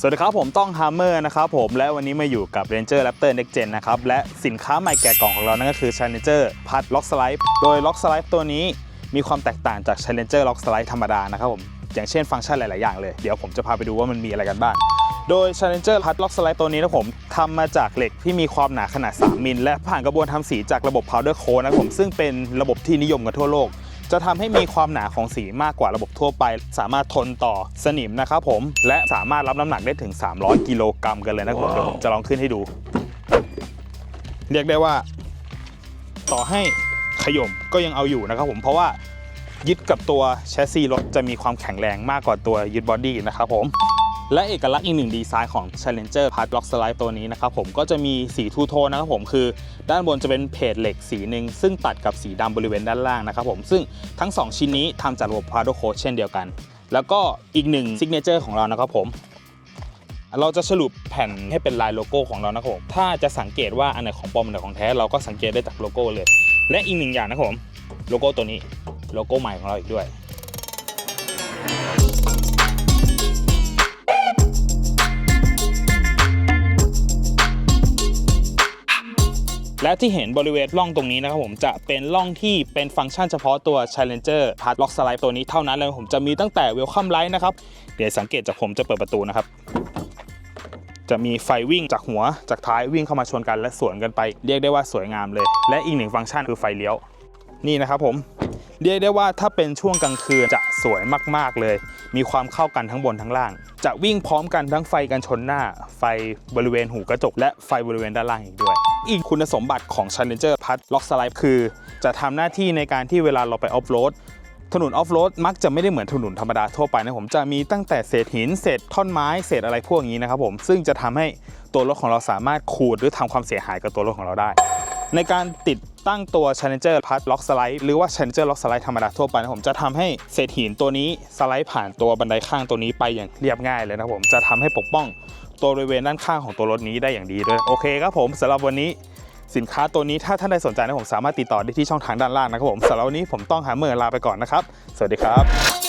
สวัสดีครับผมต้องฮ a มเมอร์นะครับผมและวันนี้มาอยู่กับ Ranger Raptor Next Gen นะครับและสินค้าใหม่แกะกล่องของเรานั่นก็คือ Challenger Pad Lock Slide โดย Lock Slide ตัวนี้มีความแตกต่างจาก Challenger Lock Slide ธรรมดานะครับผมอย่างเช่นฟังก์ชันหลาย ๆ อย่างเลย เดี๋ยวผมจะพาไปดูว่ามันมีอะไรกันบ้างโดย Challenger Pad Lock Slide ตัวนี้นะผมทำมาจากเหล็กที่มีความหนาขนาด 3 มิล และผ่านกระบวนทำสีจากระบบ Powder Coat นะครับผมซึ่งเป็นระบบที่นิยมกันทั่วโลก จะทำให้มีความหนาของสีมากกว่าระบบทั่วไป สามารถทนต่อสนิมนะครับผม และสามารถรับน้ำหนักได้ถึง 300 กิโลกรัมกันเลยนะครับผมเดี๋ยวผมจะลองขึ้นให้ดู เรียกได้ว่า ต่อให้ขย่มก็ยังเอาอยู่นะครับผมเพราะว่ายึดกับตัวแชสซีรถจะมีความแข็งแรงมากกว่าตัวยึดบอดี้นะครับผม และเอกลักษณ์อีกหนึ่งดีไซน์ของ Challenger Pad Lock Slide ตัวนี้นะครับผมก็จะมีสีทูโทนนะครับผมคือ ด้านบนจะเป็นเพจเหล็กสีหนึ่งซึ่งตัดกับสีดำบริเวณด้านล่างนะครับผมซึ่งทั้ง 2 ชิ้นนี้ทำจากระบบ Powder Coat เช่นเดียวกัน แล้วก็อีกหนึ่งซิกเนเจอร์ของเรานะครับผมเราจะสรุปแผ่นให้เป็นลายโลโก้ของเรานะครับผมถ้าจะสังเกตว่าอันไหนของปลอมอันไหนของแท้เราก็สังเกตได้จากโลโก้เลย และอีกหนึ่งอย่างนะครับผมโลโก้ตัวนี้โลโก้ใหม่ของเราอีกด้วย และที่เห็นบริเวณร่องตรงนี้นะครับผมจะเป็นร่องที่เป็นฟังก์ชันเฉพาะตัว Challenger Pad Lock Slide ตัวนี้เท่านั้นเลยผมจะมีตั้งแต่ Welcome Light นะครับเดี๋ยวสังเกตจากผมจะเปิดประตูนะครับจะมีไฟวิ่งจากหัวจากท้ายวิ่งเข้ามาชนกันและสวนกันไป เรียกได้ว่าสวยงามเลย และอีกหนึ่งฟังก์ชันคือไฟเลี้ยว นี่นะครับผมเรียกได้ว่าถ้าเป็นช่วงกลางคืนจะสวยมากๆเลย มีความเข้ากันทั้งบนทั้งล่าง จะวิ่งพร้อมกันทั้งไฟกันชนหน้า ไฟบริเวณหูกระจก และไฟบริเวณด้านล่างอีกด้วย อีกคุณสมบัติของ Challenger Pad Lock Slide คือ จะทำหน้าที่ในการที่เวลาเราไปออฟโรดถนนออฟโรดมักจะไม่ได้เหมือนถนนธรรมดาทั่วไปนะผมจะมีตั้งแต่เศษหินเศษท่อนไม้เศษอะไรพวกนี้นะครับผมซึ่งจะทำให้ตัวรถของเราสามารถขูดหรือทำความเสียหายกับตัวรถของเราได้ ในการติด ตั้งตัว Challenger Pad Lock Slide หรือว่า Challenger Lock Slide ธรรมดาทั่วไปนะผมจะทำให้เศษหินตัวนี้สไลด์ผ่านตัวบันไดข้างตัวนี้ไปอย่างเรียบง่ายเลยนะครับผมจะทำให้ปกป้องตัวบริเวณด้านข้างของตัวรถนี้ได้อย่างดีด้วยโอเคครับผมสำหรับวันนี้สินค้าตัวนี้ถ้าท่านใดสนใจนะผมสามารถติดต่อได้ที่ช่องทางด้านล่างนะครับผมสำหรับวันนี้ผมต้องหาเมื่อลาไปก่อนนะครับ สวัสดีครับ